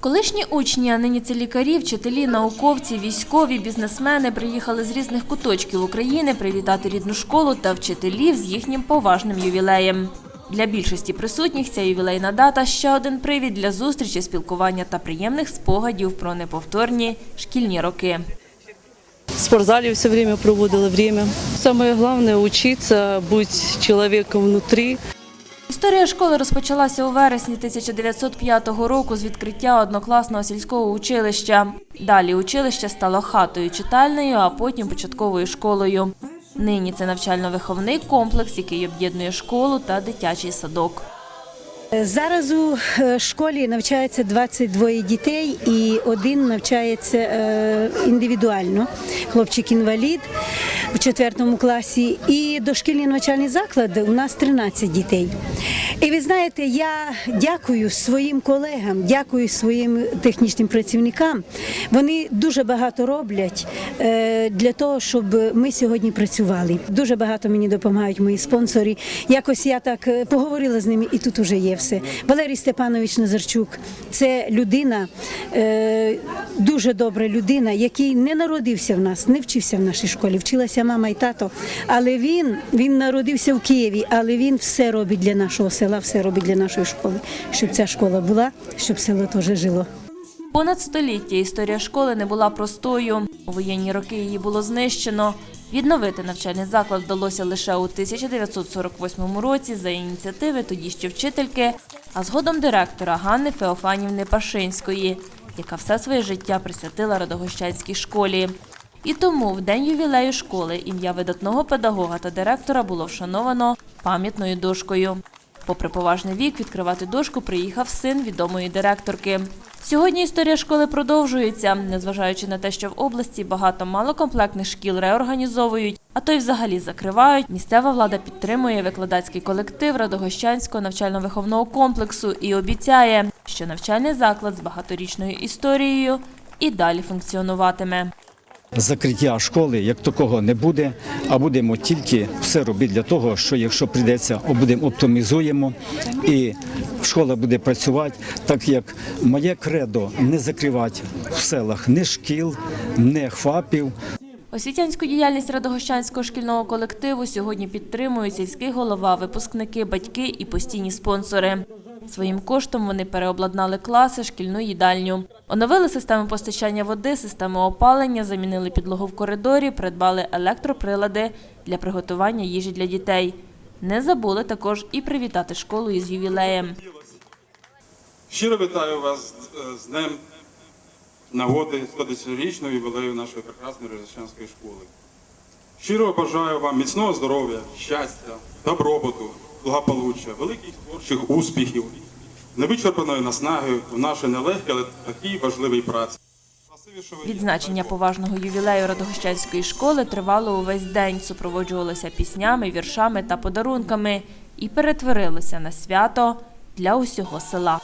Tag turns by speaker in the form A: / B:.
A: Колишні учні, а нині це лікарі, вчителі, науковці, військові, бізнесмени приїхали з різних куточків України привітати рідну школу та вчителів з їхнім поважним ювілеєм. Для більшості присутніх ця ювілейна дата ще один привід для зустрічі, спілкування та приємних спогадів про неповторні шкільні роки.
B: В спортзале все время проводила время. Самое главное учиться, быть человеком внутри.
A: Історія школи розпочалася у вересні 1905 року з відкриття однокласного сільського училища. Далі училище стало хатою читальною, а потім початковою школою. Нині це навчально-виховний комплекс, який об'єднує школу та дитячий садок.
C: Зараз у е, школі навчається 22 дітей і один навчається е, індивідуально. Хлопчик-інвалід в четвертому класі. І дошкільні навчальні заклади у нас 13 дітей. І ви знаєте, я дякую своїм колегам, дякую своїм технічним працівникам. Вони дуже багато роблять е, для того, щоб ми сьогодні працювали. Дуже багато мені допомагають мої спонсори. Якось я так е, поговорила з ними, і тут уже є все. Валерій Степанович Назарчук це людина, е, дуже добра людина, який не народився в нас, не вчився в нашій школі, вчилася мама і тато. Але він, він народився в Києві, але він все робить для нашого села, все робить для нашої школи, щоб ця школа була, щоб село теж жило.
A: Понад століття історія школи не була простою. У воєнні роки її було знищено. Відновити навчальний заклад вдалося лише у 1948 році за ініціативи тоді ще вчительки, а згодом директора Ганни Феофанівни Пашинської, яка все своє життя присвятила Радогощанській школі. І тому в день ювілею школи ім'я видатного педагога та директора було вшановано пам'ятною дошкою. Попри поважний вік, відкривати дошку приїхав син відомої директорки. Сьогодні історія школи продовжується, незважаючи на те, що в області багато малокомплектних шкіл реорганізовують, а то й взагалі закривають. Місцева влада підтримує викладацький колектив Радогощанського навчально-виховного комплексу і обіцяє, що навчальний заклад з багаторічною історією і далі функціонуватиме.
D: Закриття школи як такого не буде, а будемо тільки все робити для того, що якщо прийдеться, будемо оптимізуємо і школа буде працювати, так як моє кредо не закривати в селах ні шкіл, ні хвапів,
A: Освітянську діяльність Радогощанського шкільного колективу сьогодні підтримують сільський голова, випускники, батьки і постійні спонсори. Своїм коштом вони переобладнали класи, шкільну їдальню. Оновили систему постачання води, систему опалення, замінили підлогу в коридорі, придбали електроприлади для приготування їжі для дітей. Не забули також і привітати школу із ювілеєм.
E: Щиро вітаю вас з- з Днем нагоди 110-річного ювілею нашої прекрасної Рождественської школи. Щиро бажаю вам міцного здоров'я, щастя, добробуту, благополуччя, великих творчих успіхів, невичерпаної наснаги в нашій нелегкій, але такій важливій праці.
A: Відзначення поважного ювілею Радогощанської школи тривало увесь день, супроводжувалося піснями, віршами та подарунками і перетворилося на свято для усього села.